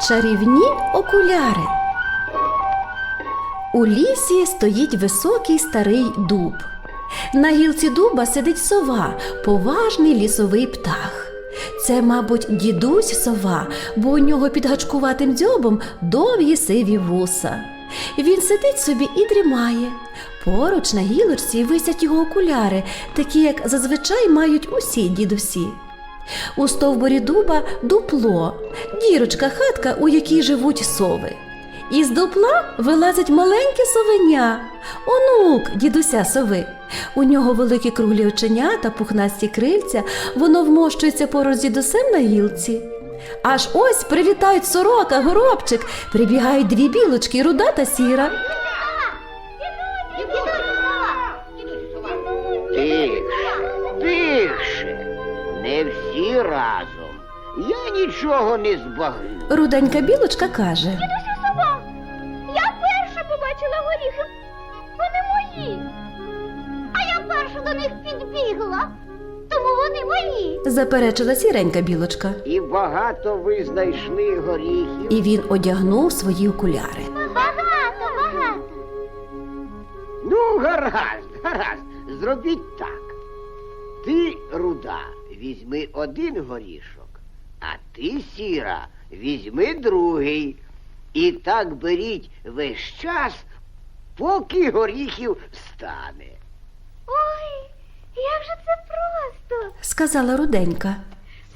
Чарівні окуляри. У лісі стоїть високий старий дуб. На гілці дуба сидить сова, поважний лісовий птах. Це, мабуть, дідусь сова, бо у нього під гачкуватим дзьобом довгі сиві вуса. Він сидить собі і дрімає. Поруч на гілочці висять його окуляри, такі, як зазвичай мають усі дідусі. У стовбурі дуба дупло, дірочка хатка, у якій живуть сови. Із дупла вилазить маленьке совеня, онук дідуся сови. У нього великі круглі оченята, пухнасті крильця, воно вмощується поруч з дідусем на гілці. Аж ось прилітають сорока, горобчик, прибігають дві білочки, руда та сіра. Разом. Я нічого не збагну. Руденька білочка каже. Дідусю сова, я перша побачила горіхи. Вони мої. А я перша до них підбігла, тому вони мої. Заперечила сіренька білочка, І багато ви знайшли горіхів. і він одягнув свої окуляри. Багато, багато. Ну, гаразд, гаразд. Зробіть так. Ти, руда, візьми один горішок, а ти, сіра, візьми другий. І так беріть весь час, поки горіхів стане. Ой, як же це просто. Сказала руденька.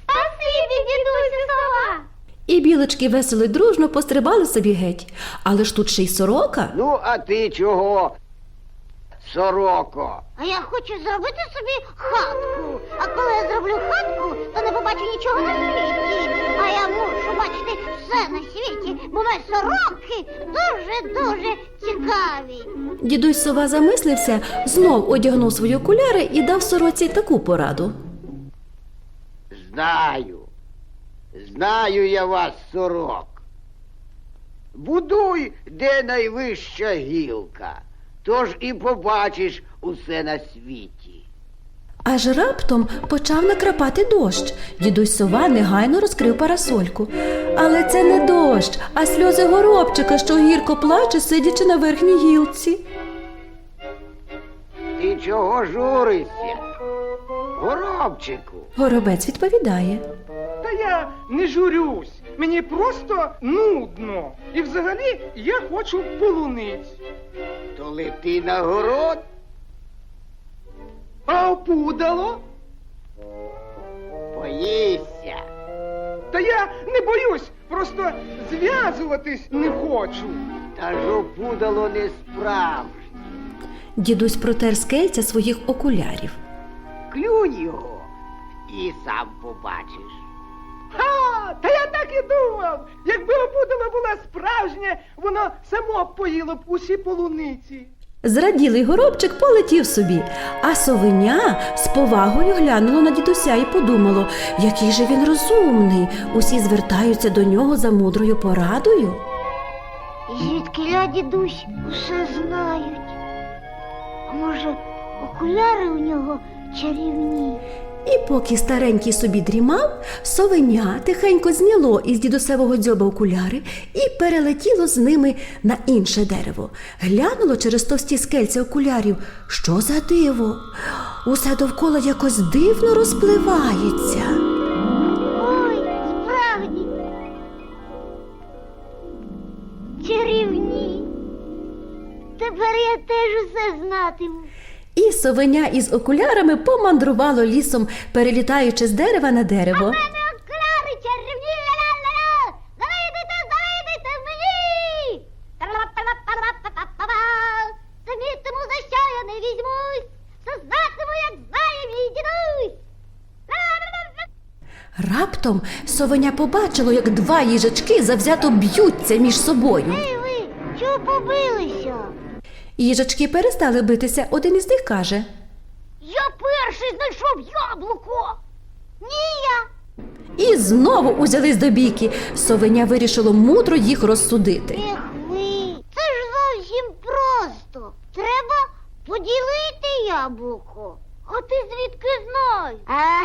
Спасибі, дідусю сова. І білочки весело й дружно пострибали собі геть. Але ж тут ще й сорока. Ну, а ти чого, сороко? А я хочу зробити собі хатку. А коли я зроблю хатку, то не побачу нічого на світі. А я мушу бачити все на світі, бо ми сороки дуже-дуже цікаві. Дідусь сова замислився, знов одягнув свої окуляри і дав сороці таку пораду. Знаю. Знаю я вас, сорок. Будуй, де найвища гілка, тож і побачиш усе на світі. Аж раптом почав накрапати дощ. Дідусь сова негайно розкрив парасольку. Але це не дощ, а сльози горобчика, що гірко плаче, сидячи на верхній гілці. Ти чого журишся? Горобчику, Горобець відповідає. Та я не журюсь. Мені просто нудно. І взагалі я хочу полуниць. то лети на город, А опудало? поїсся. Та я не боюсь, просто зв'язуватись не хочу. Та ж опудало не справжнє. Дідусь протер з кельця своїх окулярів. Клюнь його і сам побачиш. Ха! Та я так і думав. Якби опудало було справжнє, воно само поїло б усі полуниці. Зраділий горобчик полетів собі, а совеня з повагою глянуло на дідуся і подумало, який же він розумний. Усі звертаються до нього за мудрою порадою. Звідкиля дідусь усе знають. Може, окуляри у нього чарівні? І поки старенький собі дрімав, совеня тихенько зняло із дідусевого дзьоба окуляри і перелетіло з ними на інше дерево. Глянуло через товсті скельця окулярів. Що за диво? Усе довкола якось дивно розпливається. Ой, справді. Чарівні. Тепер я теж усе знатиму. І совеня із окулярами помандрувало лісом, перелітаючи з дерева на дерево. окуляри чарівні ля-ля-ля-ля! Завидуйте, завидуйте мені! Тра-ла-па-ла-па-ла-па-па-па! Замітиму, за що я не візьмусь! Все знатиму, як знає мій дідусь! Ла-ла-ла-ла! Раптом совеня побачило, як два їжачки завзято б'ються між собою. Ей ви, чого побилися? Їжачки перестали битися. Один із них каже: Я перший знайшов яблуко! Ні, я! і знову узялись до бійки. Совеня вирішило мудро їх розсудити. Ех ви, це ж зовсім просто. Треба поділити яблуко. А ти звідки знаєш? А,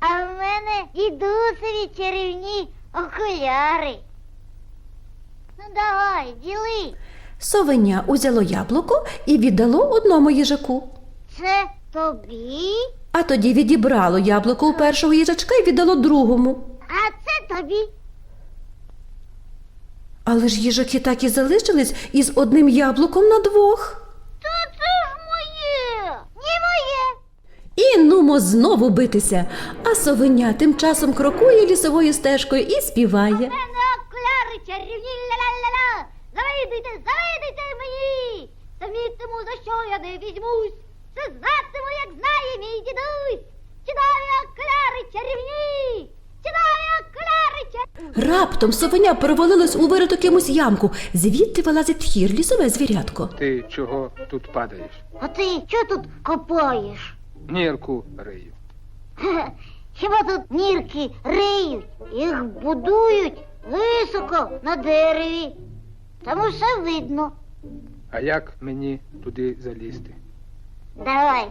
а в мене дідусові чарівні окуляри. Ну давай, діли. Совеня узяло яблуко і віддало одному їжаку. Це тобі, А тоді відібрало яблуко у першого їжачка і віддало другому. а це тобі. Але ж їжаки так і залишились із одним яблуком на двох. Та це ж моє. Не моє. І нумо знову битися. А совеня тим часом крокує лісовою стежкою і співає. мене окуляри чарівні ля-ля-ля-ля. Завидуйте, завидуйте мені. Самітиму, за що я не візьмусь. Це знатиму, як знає мій дідусь. Чудові окуляри чарівні. Чудові окуляри чарівні. Раптом совеня перевалилась у вириту кимось ямку. Звідти вилазить хір, лісове звірятко. Ти чого тут падаєш? А ти що тут копаєш? Нірку рию. Хіба тут нірки риють, їх будують високо на дереві. Там усе видно. А як мені туди залізти? Давай,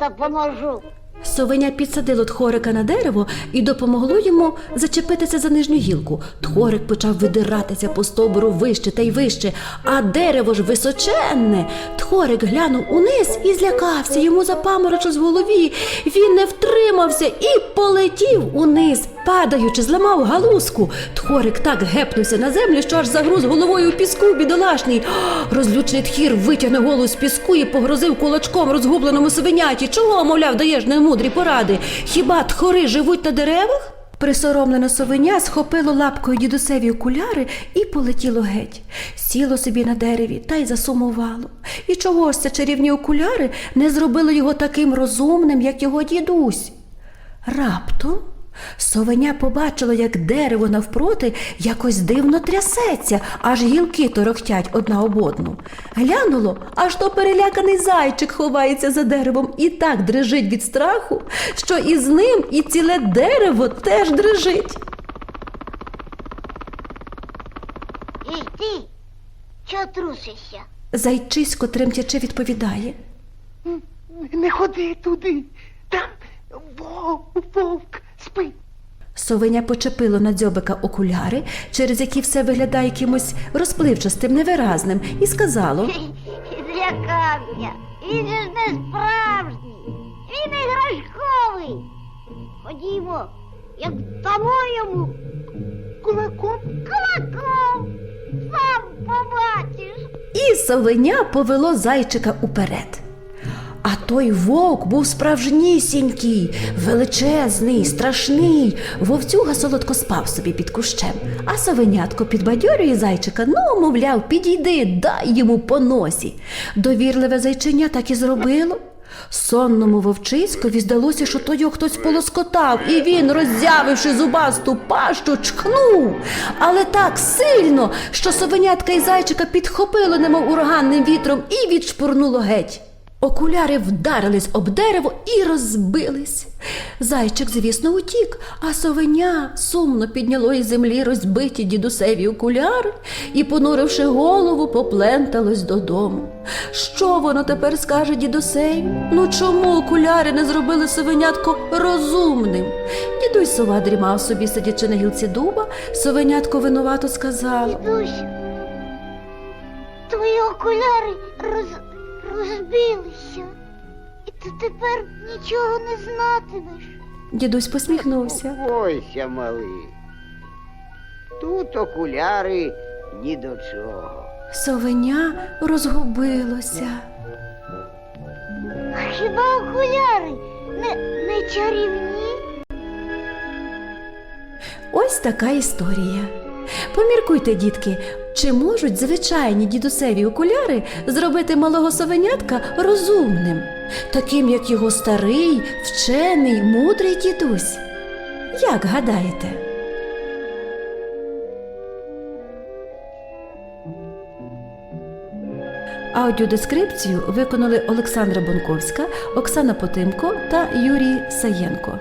допоможу. Совеня підсадило тхорика на дерево і допомогло йому зачепитися за нижню гілку. Тхорик почав видиратися по стовбуру вище та й вище, а дерево ж височенне. Тхорик глянув униз і злякався. Йому запаморочилось в голові. Він не втримався і полетів униз, падаючи, зламав галузку. Тхорик так гепнувся на землю, що аж загруз головою у піску бідолашний. Розлючений тхір витягнув голову з піску і погрозив кулачком розгубленому свиняті. Чого, мовляв, даєш немудрі поради? Хіба тхори живуть на деревах? Присоромлене совеня схопило лапкою дідусеві окуляри і полетіло геть. Сіло собі на дереві та й засумувало. І чого ж це чарівні окуляри не зробили його таким розумним, як його дідусь? Раптом совеня побачила, як дерево навпроти якось дивно трясеться, аж гілки торохтять одна об одну. Глянуло, аж то переляканий зайчик ховається за деревом і так дрижить від страху, що із ним і ціле дерево теж дрижить. І ти, чого трусишся? Зайчисько тремтячи відповідає. Не ходи туди. Там вовк, вовк спить. Совеня почепило на дзьобика окуляри, через які все виглядає якимось розпливчастим, невиразним, і сказало. Злякався. Він же ж не справжній. Він іграшковий. Ходімо, як дамо йому Кулаком кулаком. Сам побачиш. І совеня повело зайчика уперед. А той вовк був справжнісінький, величезний, страшний. Вовцюга солодко спав собі під кущем, а совенятко підбадьорює зайчика, ну, мовляв, підійди, дай йому по носі. Довірливе зайчиня так і зробило. Сонному вовчиськові здалося, що то його хтось полоскотав, і він, роззявивши зубасту пащу, чхнув. Але так сильно, що совенятка і зайчика підхопило, немов ураганним вітром, і відшпурнуло геть. Окуляри вдарились об дерево і розбились. Зайчик, звісно, утік, а совеня сумно підняло із землі розбиті дідусеві окуляри і, понуривши голову, попленталось додому. Що воно тепер скаже дідусеві? Ну чому окуляри не зробили совенятко розумним? Дідусь сова дрімав собі, сидячи на гілці дуба, совенятко винувато сказало. Дідусь, твої окуляри роз... розбилися. І ти тепер нічого не знатимеш. Дідусь посміхнувся. Бойся, малий. Тут окуляри ні до чого. Совеня розгубилося. А хіба окуляри не, не чарівні? Ось така історія. Поміркуйте, дітки, чи можуть звичайні дідусеві окуляри зробити малого совенятка розумним, таким, як його старий, вчений, мудрий дідусь? Як гадаєте? Аудіодескрипцію виконали Олександра Бонковська, Оксана Потимко та Юрій Саєнко.